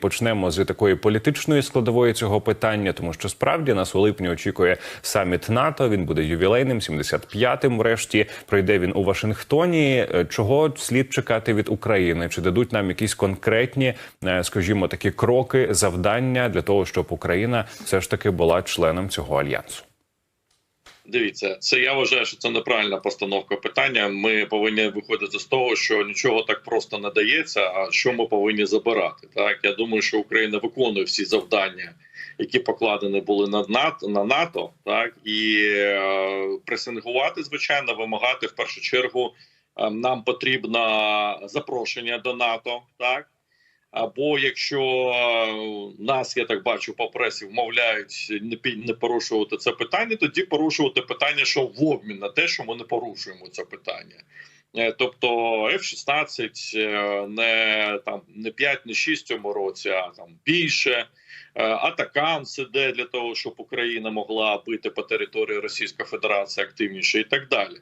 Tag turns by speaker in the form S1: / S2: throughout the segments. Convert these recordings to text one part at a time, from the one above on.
S1: Почнемо з такої політичної складової цього питання, тому що справді нас у липні очікує саміт НАТО. Він буде ювілейним, 75-м Врешті пройде він у Вашингтоні. Е, Чого слід чекати від України? Чи дадуть нам якісь конкретні, е, скажімо, такі кроки, завдання для того, щоб Україна все ж таки була членом цього альянсу?
S2: Дивіться, це я вважаю, що це неправильна постановка питання. Ми повинні виходити з того, що нічого так просто не дається. А що ми повинні забирати? Так я думаю, що Україна виконує всі завдання, які покладені були на НАТО на НАТО, так і е, пресингувати, звичайно, вимагати в першу чергу. е, Нам потрібно запрошення до НАТО, так або якщо е, нас, я так бачу, по пресі вмовляють не порушувати це питання, тоді порушувати питання, що в обмін на те, що ми не порушуємо це питання. Е, Тобто F-16 е, не там не 5, не 6 в цьому році, а там більше. Е, Атакам іде для того, щоб Україна могла бити по території Російської Федерації активніше і так далі.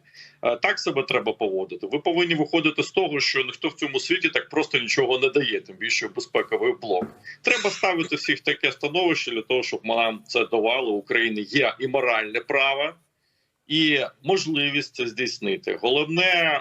S2: Так себе треба поводити. Ви повинні виходити з того, що ніхто в цьому світі так просто нічого не дає, тим більше безпековий блок. Треба ставити всіх таке становище для того, щоб нам це давало. У України є і моральне право. І можливість це здійснити. Головне е,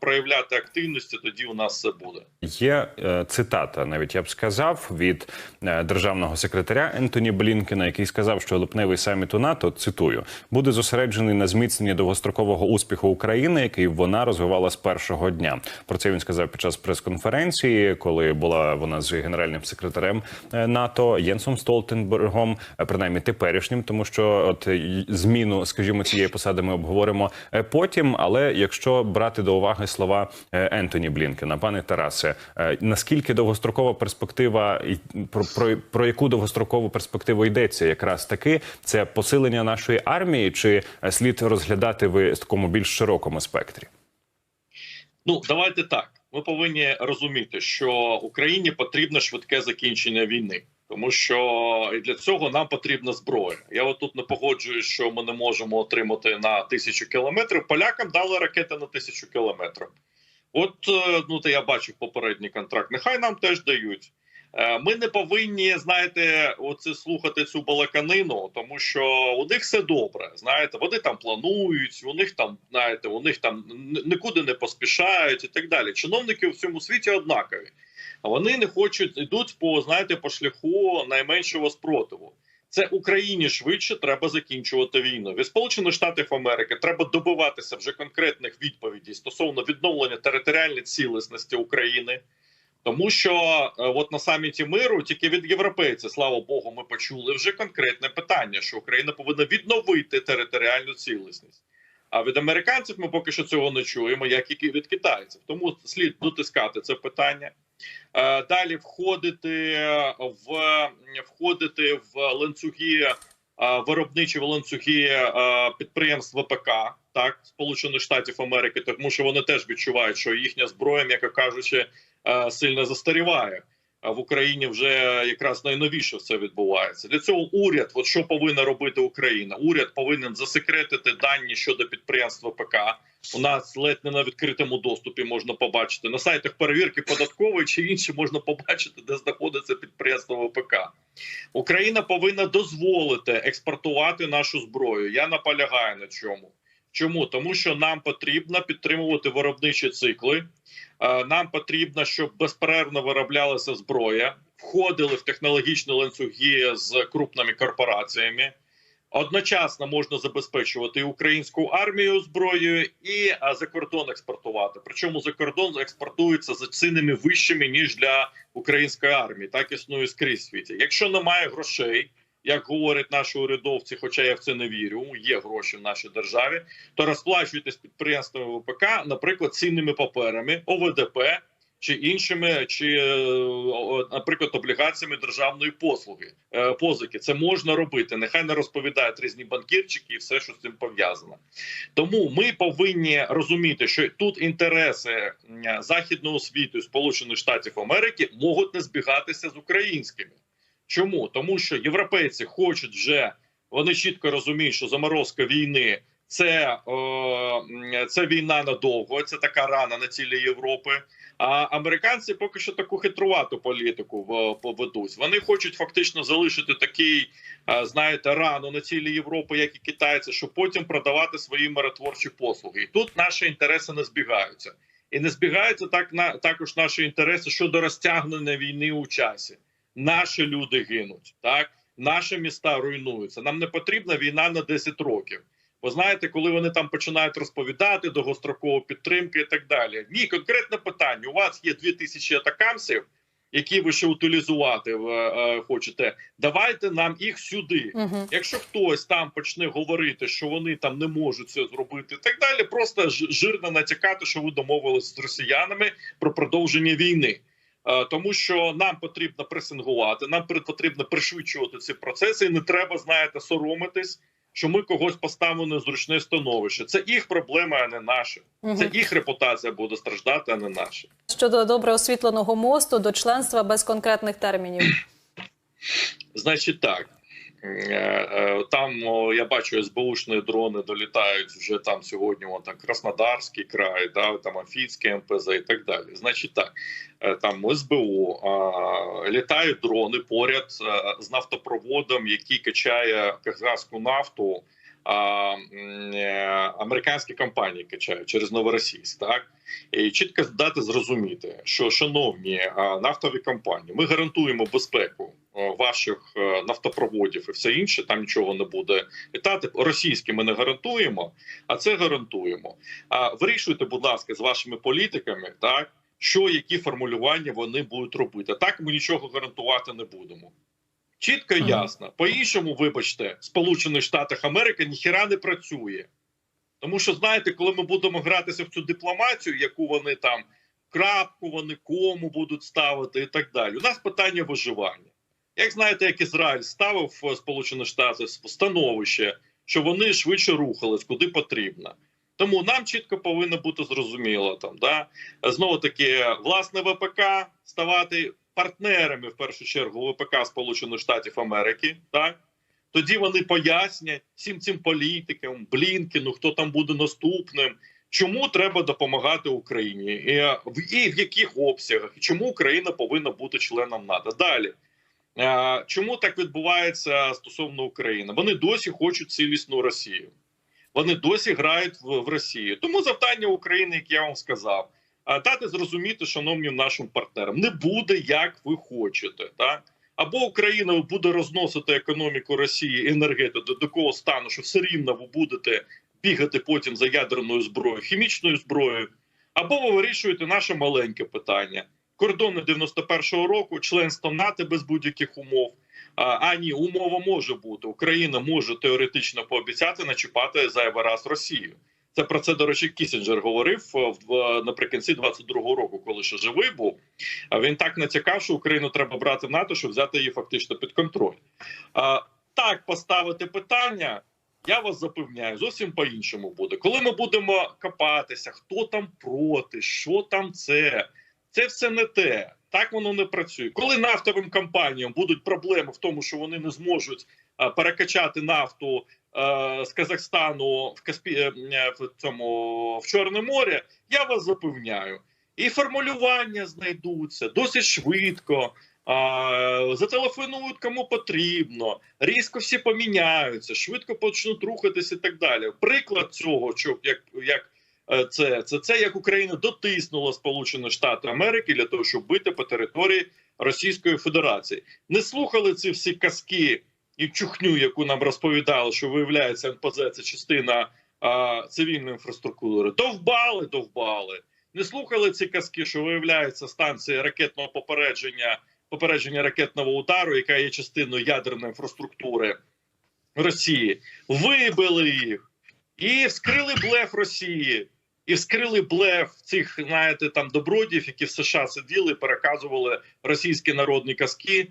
S2: проявляти активності. Тоді у нас все буде.
S1: Є е, цитата, навіть я б сказав, від е, державного секретаря Ентоні Блінкена, який сказав, що липневий саміт у НАТО цитую буде зосереджений на зміцненні довгострокового успіху України, який вона розвивала з першого дня. Про це він сказав під час прес-конференції, коли була вона з генеральним секретарем НАТО Єнсом Столтенбергом, принаймні теперішнім, тому що от зміну, скажімо, цієї посади ми обговоримо е, потім. Але якщо брати до уваги слова е, Ентоні Блінкена, пане Тарасе, е, наскільки довгострокова перспектива про, про, про яку довгострокову перспективу йдеться, якраз таки це посилення нашої армії, чи слід розглядати ви в такому більш широкому спектрі?
S2: Ну давайте так. Ми повинні розуміти, що Україні потрібно швидке закінчення війни, тому що і для цього нам потрібна зброя. Я от тут не погоджуюсь, що ми не можемо отримати на тисячу кілометрів. Полякам дали ракети на тисячу кілометрів. От е, ну то я бачив попередній контракт. Нехай нам теж дають. Е, Ми не повинні, знаєте, оце слухати цю балаканину, тому що у них все добре. Знаєте, вони там планують, у них там, знаєте, у них там нікуди не поспішають і так далі. Чиновники в цьому світі однакові. Вони не хочуть йдуть по знаєте по шляху найменшого спротиву. Це Україні швидше треба закінчувати війну. Від Сполучених Штатів Америки треба добиватися вже конкретних відповідей стосовно відновлення територіальної цілісності України. Тому що е, от на саміті миру тільки від європейців, слава Богу, ми почули вже конкретне питання, що Україна повинна відновити територіальну цілісність. А від американців ми поки що цього не чуємо, як і від китайців. Тому слід дотискати це питання. Е, Далі входити в входити в ланцюги е, виробничі в ланцюги е, підприємств ВПК, так Сполучених Штатів Америки, тому що вони теж відчувають, що їхня зброя, м'яко кажучи, сильно застаріває. В Україні вже якраз найновіше все відбувається. Для цього уряд, от що повинна робити Україна? Уряд повинен засекретити дані щодо підприємств ВПК. У нас ледь не на відкритому доступі можна побачити на сайтах перевірки податкової чи інші можна побачити, де знаходиться підприємство ВПК. Україна повинна дозволити експортувати нашу зброю. Я наполягаю на чому. Чому тому, що нам потрібно підтримувати виробничі цикли. Е, Нам потрібно, щоб безперервно вироблялася зброя, входили в технологічні ланцюги з крупними корпораціями. Одночасно можна забезпечувати українську армію зброєю і за кордон експортувати. Причому за кордон експортується за цінами вищими ніж для української армії. Так існує скрізь світі. Якщо немає грошей, як говорять наші урядовці, хоча я в це не вірю, є гроші в нашій державі, то розплачуйтесь підприємствами ВПК, наприклад, цінними паперами, ОВДП чи іншими, чи, е, наприклад, облігаціями державної послуги е, позики. Це можна робити. Нехай не розповідають різні банкірчики і все, що з цим пов'язано. Тому ми повинні розуміти, що тут інтереси західного світу Сполучених Штатів Америки можуть не збігатися з українськими. Чому? Тому що європейці хочуть вже вони чітко розуміють, що заморозка війни Це, е, це війна надовго, це така рана на цілі Європи. А американці поки що таку хитрувату політику поведуть. Вони хочуть фактично залишити такий, е, знаєте, рану на цілі Європи, як і китайці, щоб потім продавати свої миротворчі послуги. І тут наші інтереси не збігаються. І не збігаються так на також наші інтереси щодо розтягнення війни у часі. Наші люди гинуть, так наші міста руйнуються. Нам не потрібна війна на 10 років. Бо знаєте, коли вони там починають розповідати довгострокову підтримки і так далі. Ні, конкретне питання. У вас є 2000 атакамсів, які ви ще утилізувати е, е, хочете. Давайте нам їх сюди.
S3: Угу.
S2: Якщо хтось там почне говорити, що вони там не можуть це зробити, і так далі, просто жирно натякати, що ви домовились з росіянами про продовження війни. Е, Тому що нам потрібно пресингувати, нам потрібно пришвидшувати ці процеси, і не треба, знаєте, соромитись, що ми когось поставимо в незручне становище. Це їх проблема, а не наша. Це їх репутація буде страждати, а не наша.
S3: Щодо добре освітленого мосту до членства без конкретних термінів.
S2: Значить, так. Е, Там я бачу, СБУшні дрони долітають вже там сьогодні. О, там Краснодарський край, да, там Афінське МПЗ і так далі. Значить, так е, там СБУ літають дрони поряд е, з нафтопроводом, який качає казахську нафту. Е, американські компанії качають через новоросійськ, так і чітко дати зрозуміти, що шановні нафтові компанії, ми гарантуємо безпеку ваших е, нафтопроводів і все інше. Там нічого не буде літати. Російські ми не гарантуємо, а це гарантуємо. А вирішуйте, будь ласка, з вашими політиками, так що які формулювання вони будуть робити. Так ми нічого гарантувати не будемо. Чітко і ясно. По іншому, вибачте, Сполучених Штатах Америки ніхіра не працює. Тому що знаєте, коли ми будемо гратися в цю дипломатію, яку вони там крапку, вони кому будуть ставити і так далі. У нас питання виживання. Як знаєте, як Ізраїль ставив в Сполучені Штати в становище, що вони швидше рухались, куди потрібно. Тому нам чітко повинно бути зрозуміло там, да знову таки, власне, ВПК ставати партнерами в першу чергу ВПК Сполучених Штатів Америки, так тоді вони пояснять всім цим політикам, Блінкіну, хто там буде наступним, чому треба допомагати Україні, і, е, в- яких обсягах, і чому Україна повинна бути членом НАТО. Далі. Е, Чому так відбувається стосовно України? Вони досі хочуть цілісну Росію. Вони досі грають в, в Росію. Тому завдання України, як я вам сказав, дати зрозуміти, шановним нашим партнерам, не буде як ви хочете. Так? Або Україна буде розносити економіку Росії енергетику до такого стану, що все рівно ви будете бігати потім за ядерною зброєю, хімічною зброєю, або ви вирішуєте наше маленьке питання. Кордони 91-го року, членство НАТО без будь-яких умов. А, ні, умова може бути. Україна може теоретично пообіцяти начіпати зайвий раз Росію. Це про це, до речі, Кісінджер говорив е, в в- наприкінці 22-го року, коли ще живий був. А він так натякав, що Україну треба брати в НАТО, щоб взяти її фактично під контроль. А, так поставити питання. Я вас запевняю, зовсім по-іншому буде. Коли ми будемо копатися, хто там проти, що там це, це все не те. Так воно не працює. Коли нафтовим компаніям будуть проблеми в тому, що вони не зможуть а, перекачати нафту е, з Казахстану в Каспі е, в цьому в Чорне море, я вас запевняю, і формулювання знайдуться досить швидко. Зателефонують кому потрібно, різко всі поміняються, швидко почнуть рухатися і так далі. Приклад цього, що як, як е, це, це це як Україна дотиснула Сполучені Штати Америки для того, щоб бити по території Російської Федерації. Не слухали ці всі казки і чухню, яку нам розповідали, що виявляється НПЗ це частина а, цивільної інфраструктури. Довбали, довбали. Не слухали ці казки, що виявляється станція ракетного попередження, попередження ракетного удару, яка є частиною ядерної інфраструктури Росії. Вибили їх і вскрили блеф Росії. І вскрили блеф цих, знаєте, там добродіїв, які в США сиділи, переказували російські народні казки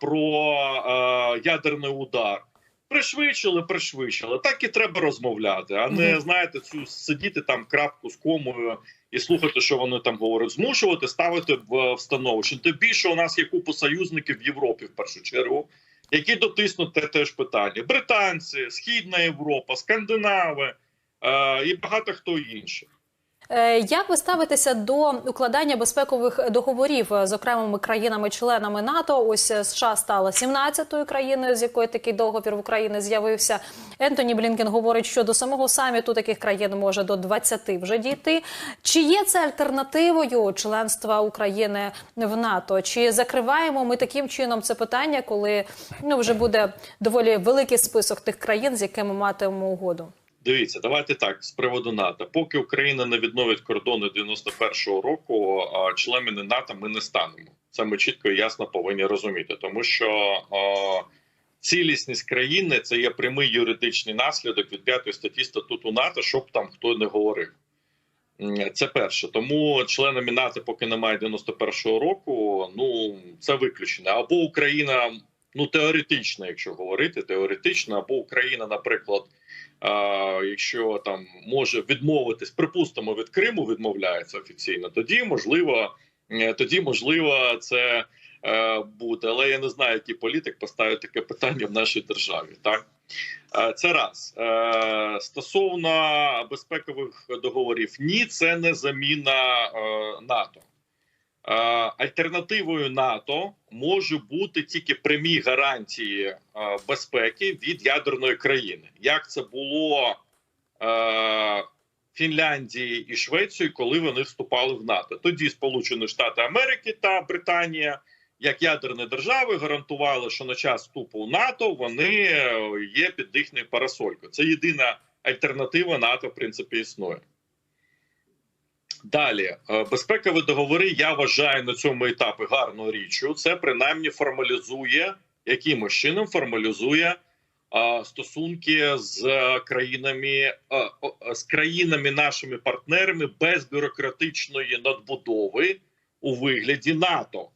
S2: про ядерний удар. Пришвидшили, пришвидшили. Так і треба розмовляти, а не знаєте, цю сидіти там крапку з комою і слухати, що вони там говорять. Змушувати ставити в, в становище. Тим більше у нас є купа союзників в Європі в першу чергу, які дотиснуть те теж питання: британці, Східна Європа, Скандинави. е, і багато хто інший.
S3: Е, Як ви ставитеся до укладання безпекових договорів з окремими країнами-членами НАТО? Ось е, США стала 17-ю країною, з якої такий договір в Україні з'явився. Ентоні Блінкен говорить, що до самого саміту таких країн може до 20 вже дійти. Чи є це альтернативою членства України в НАТО? Чи закриваємо ми таким чином це питання, коли ну вже буде доволі великий список тих країн, з якими матимемо угоду?
S2: Дивіться, давайте так з приводу НАТО. Поки Україна не відновить кордони 91-го року, членами НАТО ми не станемо. Це ми чітко і ясно повинні розуміти, тому що а, цілісність країни це є прямий юридичний наслідок від п'ятої статті статуту НАТО, щоб там хто не говорив. Це перше. Тому членами НАТО, поки немає 91-го року, ну це виключено. Або Україна, ну теоретично, якщо говорити, теоретично, або Україна, наприклад. А, якщо там може відмовитись, припустимо, від Криму відмовляється офіційно, тоді можливо, е, тоді можливо це е, буде. Але я не знаю, який політик поставить таке питання в нашій державі. Так Е, це раз Е, стосовно безпекових договорів, ні, це не заміна е, НАТО. Е, Альтернативою НАТО може бути тільки прямі гарантії е, безпеки від ядерної країни, як це було е, Фінляндії і Швеції, коли вони вступали в НАТО. Тоді Сполучені Штати Америки та Британія, як ядерні держави, гарантували, що на час вступу в НАТО вони є під їхньою парасолькою. Це єдина альтернатива НАТО, в принципі, існує. Далі е, безпекові договори. Я вважаю на цьому етапі гарною річчю. Це принаймні формалізує якимось чином формалізує е, стосунки з країнами о, з країнами нашими партнерами без бюрократичної надбудови у вигляді НАТО.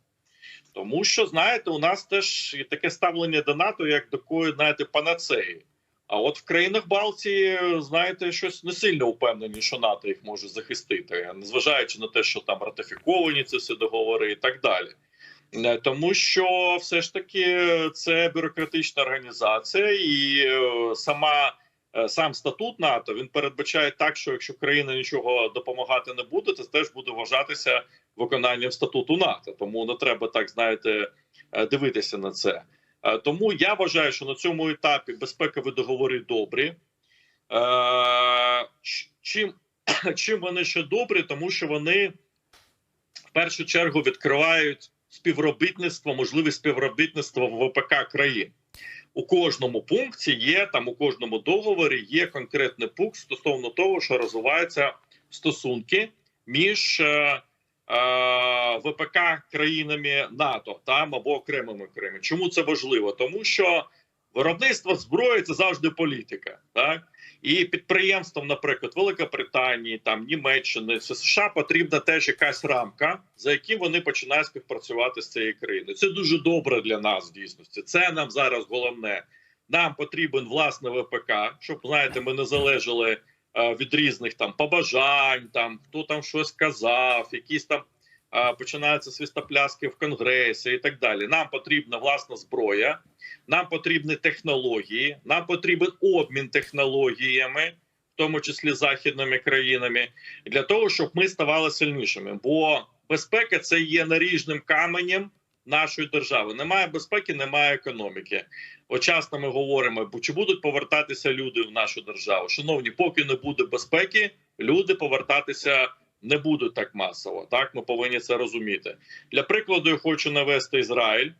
S2: Тому що знаєте, у нас теж є таке ставлення до НАТО, як до такої, знаєте, панацеї. А от в країнах Балтії, знаєте, щось не сильно упевнені, що НАТО їх може захистити, незважаючи на те, що там ратифіковані ці всі договори і так далі. Е, Тому що все ж таки це бюрократична організація, і е, сама е, сам статут НАТО він передбачає так, що якщо країна нічого допомагати не буде, то теж буде вважатися виконанням статуту НАТО. Тому не треба так знаєте дивитися на це. Е, Тому я вважаю, що на цьому етапі безпекові договори добрі. Е, Чим, чим вони ще добрі? Тому що вони в першу чергу відкривають співробітництво, можливість співробітництва в ВПК країн. У кожному пункті є там, у кожному договорі є конкретний пункт стосовно того, що розвиваються стосунки між е, ВПК країнами НАТО там або окремими країнами. Чому це важливо? Тому що виробництво зброї це завжди політика, так і підприємствам, наприклад, Великобританії, там Німеччини, США потрібна теж якась рамка, за яким вони починають співпрацювати з цією країною. Це дуже добре для нас в дійсності. Це нам зараз головне. Нам потрібен власне ВПК, щоб знаєте, ми не залежали е, від різних там побажань, там хто там щось казав, якісь там е, починаються свістопляски в конгресі і так далі. Нам потрібна власна зброя, нам потрібні технології, нам потрібен обмін технологіями, в тому числі західними країнами, для того, щоб ми ставали сильнішими. Бо безпека це є наріжним каменем нашої держави. Немає безпеки, немає економіки. От часто ми говоримо, чи будуть повертатися люди в нашу державу. Шановні, поки не буде безпеки, люди повертатися не будуть так масово. Так ми повинні це розуміти. Для прикладу, я хочу навести Ізраїль.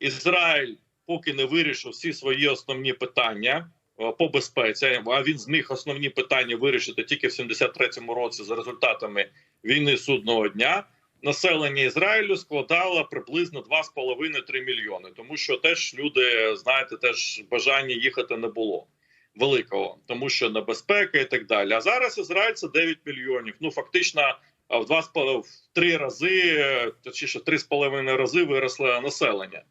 S2: Ізраїль, поки не вирішив всі свої основні питання е, по безпеці, а він зміг основні питання вирішити тільки в 73-му році за результатами війни судного дня. Населення Ізраїлю складало приблизно 2,5-3 мільйони, тому що теж люди, знаєте, теж бажання їхати не було великого, тому що небезпека і так далі. А зараз Ізраїль це 9 мільйонів. Ну фактично в два в три рази, точніше, три з половиною рази виросло населення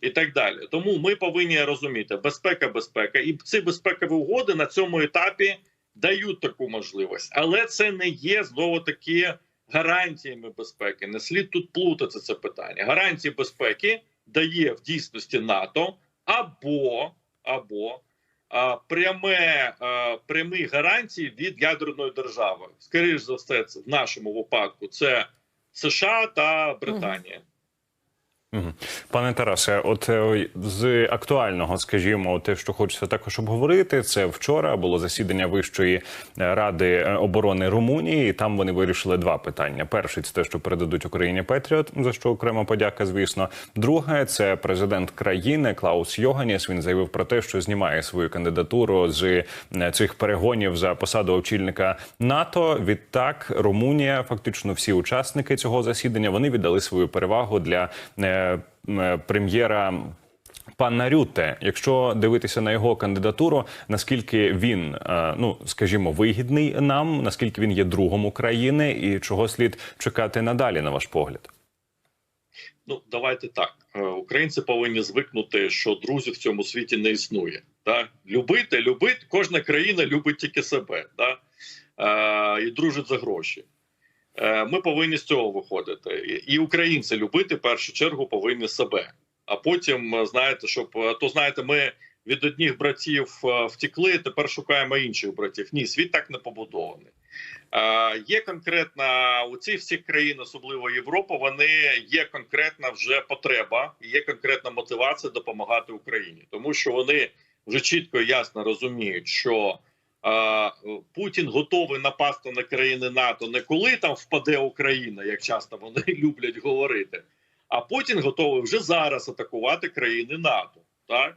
S2: і так далі. Тому ми повинні розуміти безпека, безпека, і ці безпекові угоди на цьому етапі дають таку можливість, але це не є знову таки гарантіями безпеки. Не слід тут плутати це питання. Гарантії безпеки дає в дійсності НАТО або або а, пряме а, прямі гарантії від ядерної держави. Скоріше за все, це в нашому випадку це США та Британія.
S1: Пане Тарасе, от е, з актуального, скажімо, те, що хочеться також обговорити, це вчора було засідання Вищої е, ради е, оборони Румунії. і Там вони вирішили два питання: перший це те, що передадуть Україні Петріот, за що окрема подяка, звісно. Друге, це президент країни Клаус Йоганіс. Він заявив про те, що знімає свою кандидатуру з цих перегонів за посаду очільника НАТО. Відтак, Румунія, фактично всі учасники цього засідання, вони віддали свою перевагу для прем'єра. Пана Рюте, якщо дивитися на його кандидатуру, наскільки він, е, ну скажімо, вигідний нам, наскільки він є другом України, і чого слід чекати надалі, на ваш погляд?
S2: Ну давайте так. Е, Українці повинні звикнути, що друзів в цьому світі не існує. Да? Любити, любити, кожна країна любить тільки себе, е, і дружить за гроші. Е, ми повинні з цього виходити. І українці любити в першу чергу повинні себе. А потім, е, знаєте, щоб е, то знаєте, ми від одних братів втекли, тепер шукаємо інших братів. Ні, світ так не побудований. Є конкретна у цих всіх країн, особливо Європа, вони є конкретна вже потреба, є конкретна мотивація допомагати Україні, тому що вони вже чітко і ясно розуміють, що Путін готовий напасти на країни НАТО не коли там впаде Україна, як часто вони люблять говорити. А Путін готовий вже зараз атакувати країни НАТО. Так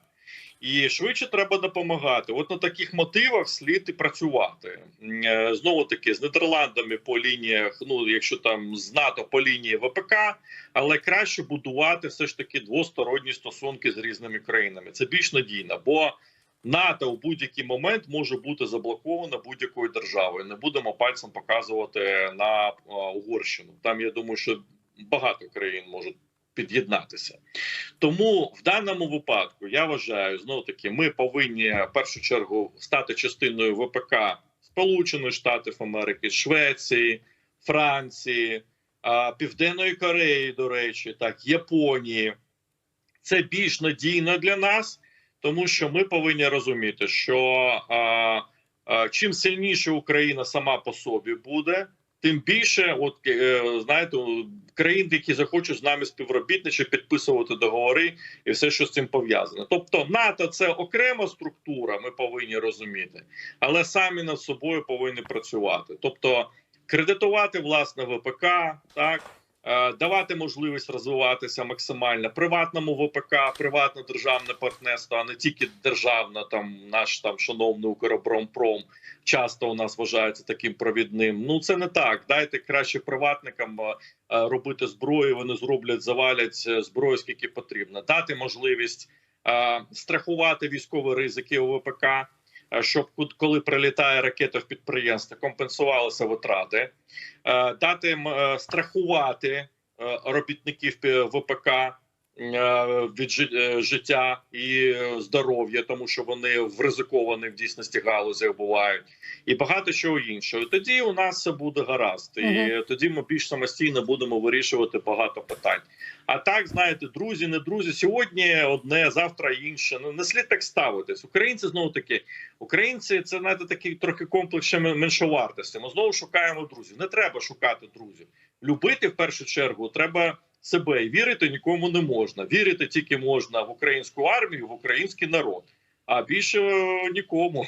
S2: і швидше треба допомагати. От на таких мотивах слід і працювати. Е, Знову таки з Нідерландами по лініях, ну якщо там з НАТО по лінії ВПК, але краще будувати все ж таки двосторонні стосунки з різними країнами. Це більш надійно, бо НАТО у будь-який момент може бути заблоковано будь-якою державою. Не будемо пальцем показувати на е, Угорщину. Там я думаю, що багато країн можуть під'єднатися. Тому в даному випадку я вважаю, знову таки, ми повинні в першу чергу стати частиною ВПК Сполучених Штатів Америки, Швеції, Франції, а, Південної Кореї, до речі, так, Японії. Це більш надійно для нас, тому що ми повинні розуміти, що а, а, чим сильніше Україна сама по собі буде, тим більше, от е, знаєте, країн, які захочуть з нами співробітничати, підписувати договори і все, що з цим пов'язане. Тобто, НАТО це окрема структура, ми повинні розуміти, але самі над собою повинні працювати. Тобто, кредитувати власне ВПК, так. Е, Давати можливість розвиватися максимально приватному ВПК, приватне державне партнерство, а не тільки державне, там наш там шановний Укроборонпром часто у нас вважається таким провідним. Ну це не так. Дайте краще приватникам е, е, робити зброю. Вони зроблять, завалять зброю скільки потрібно. Дати можливість страхувати військові ризики у ВПК, щоб ку- коли прилітає ракета в підприємство, компенсувалися витрати, Е, дати е, страхувати е, робітників ВПК. Е, Від е, життя і е, здоров'я, тому що вони в ризикованих в дійсності галузях бувають, і багато чого іншого. Тоді у нас все буде гаразд, і
S3: Мгм.
S2: тоді ми більш самостійно будемо вирішувати багато питань. А так, знаєте, друзі, не друзі, сьогодні одне, завтра інше. Ну не слід так ставитись. Українці знову таки, українці це знаєте, такий трохи комплекс ще меншовартості. Ми знову шукаємо друзів. Не треба шукати друзів. Любити в першу чергу треба себе і вірити нікому не можна. Вірити тільки можна в українську армію, в український народ, а більше нікому.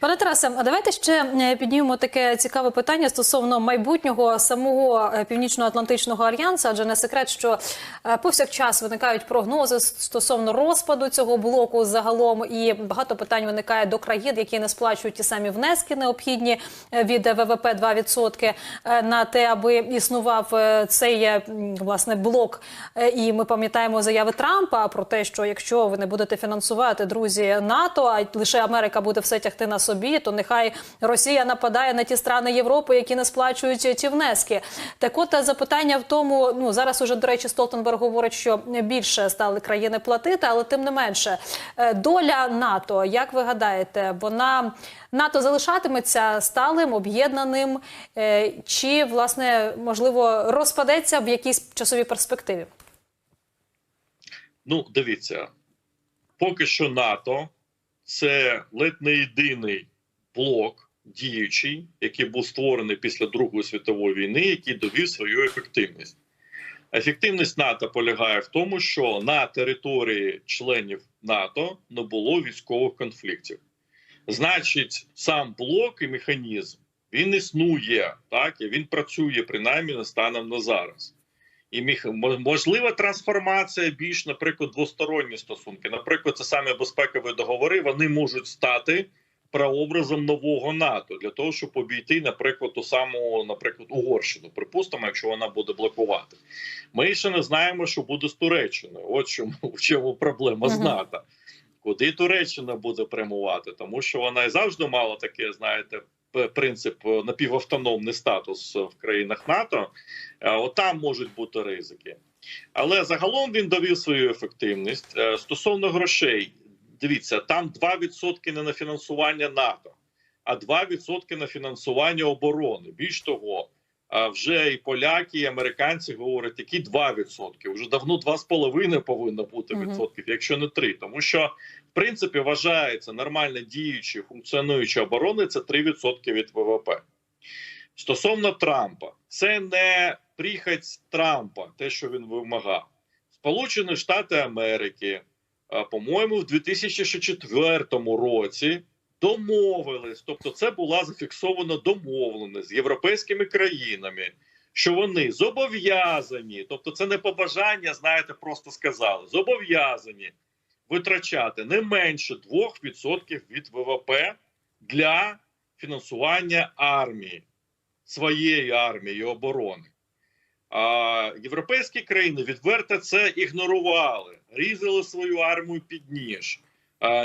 S3: Пане Тарасе, а давайте ще е, піднімемо таке цікаве питання стосовно майбутнього самого е, Північно-Атлантичного альянсу, адже не секрет, що е, повсякчас виникають прогнози стосовно розпаду цього блоку загалом, і багато питань виникає до країн, які не сплачують ті самі внески, необхідні від ВВП 2% е, на те, аби існував цей власне блок. І ми пам'ятаємо заяви Трампа про те, що якщо ви не будете фінансувати друзі НАТО, а лише Америка буде все тягти на собі, то нехай Росія нападає на ті страни Європи, які не сплачують ті внески. Так от е, запитання в тому, ну зараз уже до речі, Столтенберг говорить, що більше стали країни платити, але тим не менше, е, доля НАТО, як ви гадаєте, вона НАТО залишатиметься сталим, об'єднаним, е, чи власне можливо розпадеться в якійсь часовій перспективі?
S2: Ну, дивіться, поки що НАТО це ледь не єдиний блок діючий, який був створений після Другої світової війни, який довів свою ефективність. Ефективність НАТО полягає в тому, що на території членів НАТО не було військових конфліктів. Значить, сам блок і механізм він існує, так і він працює принаймні станом на зараз. І міг можлива трансформація більш, наприклад, двосторонні стосунки. Наприклад, це саме безпекові договори. Вони можуть стати прообразом нового НАТО для того, щоб обійти, наприклад, ту саму, наприклад, Угорщину. Припустимо, якщо вона буде блокувати. Ми ще не знаємо, що буде з Туреччиною. От чому в чому проблема з НАТО. Куди Туреччина буде прямувати, тому що вона і завжди мала таке, знаєте, принцип е, напівавтономний статус в країнах НАТО. Е, От там можуть бути ризики. Але загалом він довів свою ефективність Е, стосовно грошей. Дивіться, там 2% не на фінансування НАТО, а 2% на фінансування оборони. Більш того, вже і поляки, і американці говорять, які 2%. Вже давно 2,5% повинно бути відсотків, якщо не 3%. Тому що в принципі вважається нормально діючі, функціонуючі оборони це 3% від ВВП. Стосовно Трампа, це не прихоть Трампа, те, що він вимагав. Сполучені Штати Америки, по-моєму, в 2004 році домовились, тобто це була зафіксована домовленість з європейськими країнами, що вони зобов'язані, тобто це не побажання, знаєте, просто сказали, зобов'язані витрачати не менше 2% від ВВП для фінансування армії, своєї армії оборони. А європейські країни відверто це ігнорували, різали свою армію під ніж,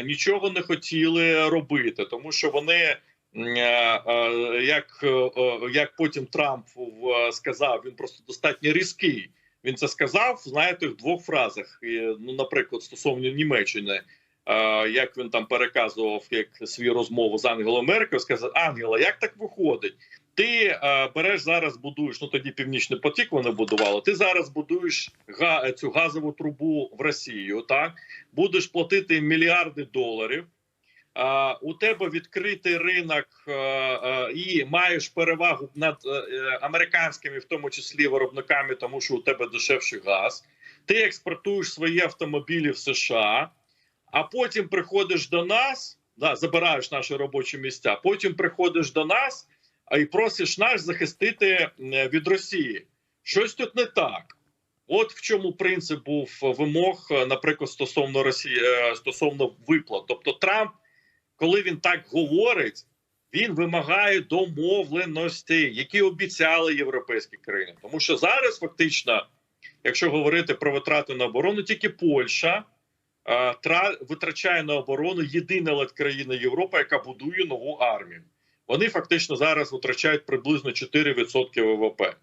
S2: нічого не хотіли робити, тому що вони, е, е, як, е, як потім Трамп сказав, він просто достатньо різкий. Він це сказав, знаєте, в двох фразах. Ну, наприклад, стосовно Німеччини, як він там переказував як свою розмову з Ангелою Меркель, сказав: Ангела, як так виходить? Ти е, береш зараз, будуєш. Ну тоді північний потік вони будували. Ти зараз будуєш га, цю газову трубу в Росію. Так будеш платити мільярди доларів. А, у тебе відкритий ринок е, е, і маєш перевагу над е, е, американськими, в тому числі виробниками, тому що у тебе дешевший газ. Ти експортуєш свої автомобілі в США, а потім приходиш до нас, да, забираєш наші робочі місця. Потім приходиш до нас і просиш нас захистити е, від Росії. Щось тут не так. От в чому принцип був вимог, е, наприклад, стосовно Росії е, стосовно виплат. Тобто, Трамп, коли він так говорить, він вимагає домовленостей, які обіцяли європейські країни. Тому що зараз, фактично, якщо говорити про витрати на оборону, тільки Польща тра- витрачає на оборону єдина країна Європи, яка будує нову армію. Вони фактично зараз витрачають приблизно 4% ВВП.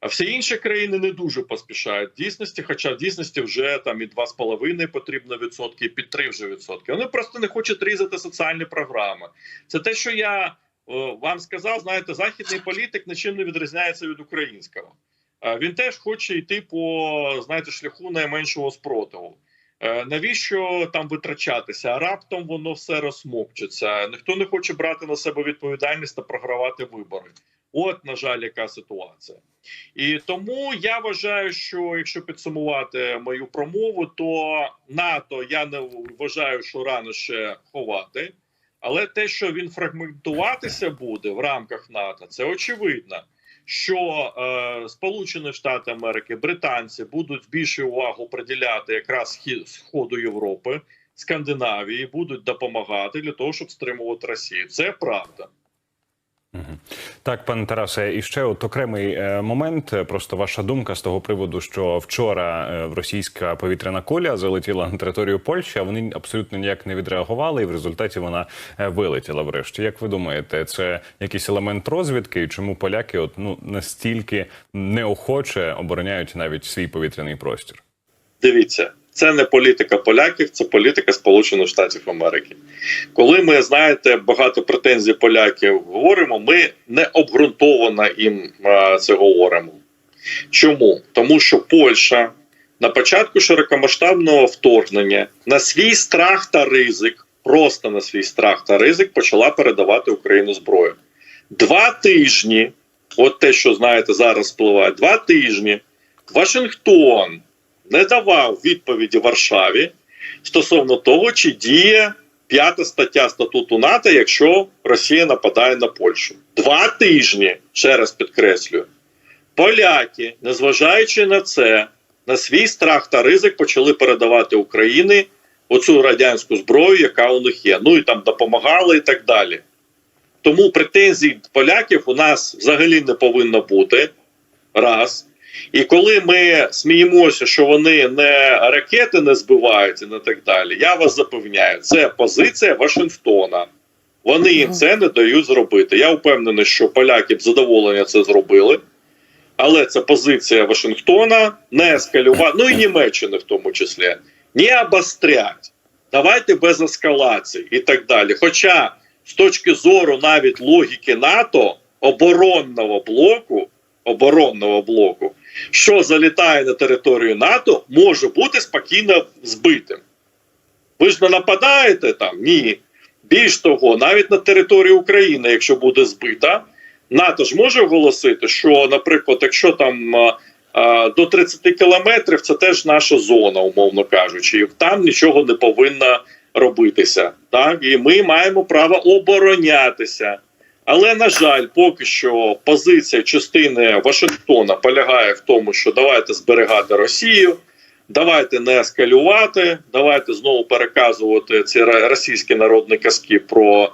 S2: А всі інші країни не дуже поспішають в дійсності, хоча в дійсності вже там і 2,5 потрібно відсотки, і під 3 вже відсотки. Вони просто не хочуть різати соціальні програми. Це те, що я о, вам сказав. Знаєте, західний політик нічим не відрізняється від українського. Е, Він теж хоче йти по знаєте, шляху найменшого спротиву. Е, Навіщо там витрачатися? Раптом воно все розсмокчеться. Ніхто не хоче брати на себе відповідальність та програвати вибори. От, на жаль, яка ситуація. І тому я вважаю, що якщо підсумувати мою промову, то НАТО я не вважаю, що рано ще ховати. Але те, що він фрагментуватися буде в рамках НАТО, це очевидно. Що е, Сполучені Штати Америки, британці будуть більше увагу приділяти якраз сходу Європи, Скандинавії, будуть допомагати для того, щоб стримувати Росію. Це правда.
S1: Так, пане Тарасе, і ще от окремий е, момент. Просто ваша думка з того приводу, що вчора е, російська повітряна коля залетіла на територію Польщі, а вони абсолютно ніяк не відреагували, і в результаті вона е, вилетіла. Врешті, як ви думаєте, це якийсь елемент розвідки, і чому поляки от ну настільки неохоче обороняють навіть свій повітряний простір?
S2: Дивіться, це не політика поляків, це політика Сполучених Штатів Америки. Коли ми знаєте багато претензій поляків говоримо, ми не обґрунтовано їм це говоримо. Чому? Тому що Польща на початку широкомасштабного вторгнення на свій страх та ризик просто на свій страх та ризик почала передавати Україні зброю. Два тижні, от те, що знаєте, зараз впливає, два тижні Вашингтон не давав відповіді Варшаві стосовно того, чи діє п'ята стаття статуту НАТО, якщо Росія нападає на Польщу. Два тижні, ще раз підкреслюю, поляки, незважаючи на це, на свій страх та ризик почали передавати Україні оцю радянську зброю, яка у них є. Ну і там допомагали і так далі. Тому претензій поляків у нас взагалі не повинно бути. Раз. І коли ми сміємося, що вони не ракети не збивають і не так далі, я вас запевняю, це позиція Вашингтона. Вони їм це не дають зробити. Я впевнений, що поляки б задоволення це зробили. Але це позиція Вашингтона не ескалювати, ну і Німеччини в тому числі, не обострять. Давайте без ескалації і так далі. Хоча з точки зору навіть логіки НАТО, оборонного блоку, оборонного блоку, що залітає на територію НАТО, може бути спокійно збитим. Ви ж не нападаєте там? Ні. Більш того, навіть на території України, якщо буде збита, НАТО ж може оголосити, що, наприклад, якщо там а, до 30 кілометрів це теж наша зона, умовно кажучи, і там нічого не повинно робитися. Так? І ми маємо право оборонятися. Але на жаль, поки що позиція частини Вашингтона полягає в тому, що давайте зберігати Росію, давайте не ескалювати, давайте знову переказувати ці російські народні казки про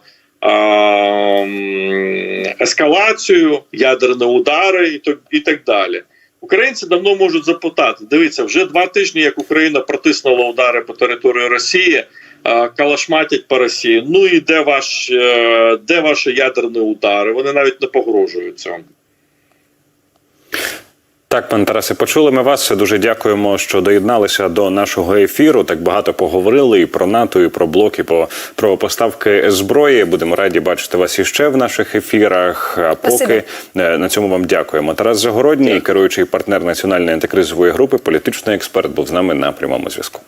S2: ескалацію, ядерні удари і, і так далі. Українці давно можуть запитати: дивіться, вже два тижні, як Україна протиснула удари по території Росії, калашматять по Росії. Ну і де ваш е, де ваші ядерні удари? Вони навіть не погрожують цьому.
S1: Так, пане Тарасе, почули ми вас. Дуже дякуємо, що доєдналися до нашого ефіру. Так багато поговорили і про НАТО, і про блоки, по про поставки зброї. Будемо раді бачити вас іще в наших ефірах. А поки
S3: Спасибо.
S1: е, на цьому вам дякуємо. Тарас Загородній, керуючий партнер національної антикризової групи, політичний експерт, був з нами на прямому зв'язку.